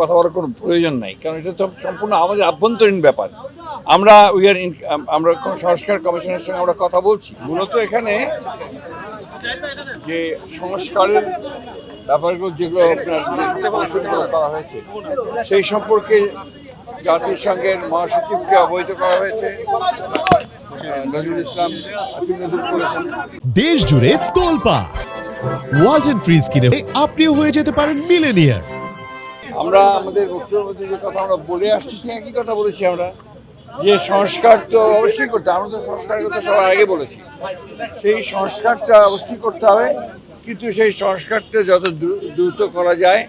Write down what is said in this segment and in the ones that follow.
কথা বলার কোনো প্রয়োজন নাই। কারণ এটা তো সম্পূর্ণ আমাদের আভ্যন্তরীণ ব্যাপার। আমরা উই আর আমরা সংস্কার কমিশনের সঙ্গে আমরা কথা বলছি। মূলত এখানে যে সংস্কারের ব্যাপারগুলো যেগুলো আপনার করা হয়েছে, সেই সম্পর্কে জাতিসংঘের মহাসচিবকে অবহিত করা হয়েছে। দেশ জুড়ে তোলপা ওয়ালটন ফ্রিজ কিনে আপনিও হয়ে যেতে পারেন মিলেনিয়ার। আমরা আমাদের বক্তব্যের মধ্যে যে কথা আমরা বলে আসছি, সে একই কথা বলেছি আমরা। যে সংস্কার তো অবশ্যই করতে। আমরা তো সংস্কারের কথা সবার আগে বলেছি। সেই সংস্কারটা অবশ্যই করতে হবে, কিন্তু সেই সংস্কারটা যত দ্রু- দ্রুত করা যায়,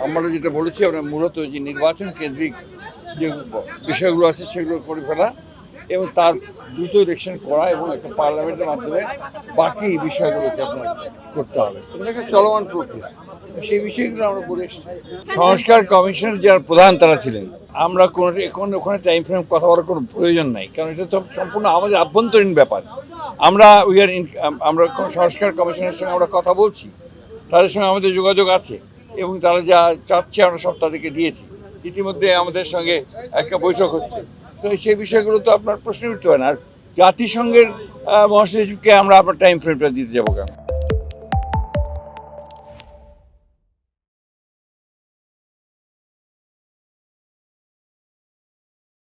আমরা যেটা বলেছি, আমরা মূলত যে নির্বাচন কেন্দ্রিক যে বিষয়গুলো আছে, সেগুলো করে ফেলা এবং তার দ্রুত ইলেকশন করা এবং একটা পার্লামেন্টের মাধ্যমে বাকি বিষয়গুলোকে আপনার করতে হবে। এটা একটা চলমান প্রক্রিয়া। সেই বিষয়গুলো আমরা বলে এসেছি। সংস্কার কমিশনের যারা প্রধান তারা ছিলেন। আমরা কোনো এখন ওখানে টাইম ফ্রেম কথা বলার কোনো প্রয়োজন নাই, কারণ এটা তো সম্পূর্ণ আমাদের আভ্যন্তরীণ ব্যাপার। আমরা উই আর ইন আমরা সংস্কার কমিশনের সঙ্গে আমরা কথা বলছি, তাদের সঙ্গে আমাদের যোগাযোগ আছে, এবং তারা যা চাচ্ছে আমরা সব তাদেরকে দিয়েছি। ইতিমধ্যে আমাদের সঙ্গে একটা বৈঠক হচ্ছে। তো সেই বিষয়গুলো তো আপনার প্রশ্ন উঠতে পারে না। আর জাতিসংঘের মহাসচিবকে আমরা আপনার টাইম ফ্রেমটা দিতে যাব কেন?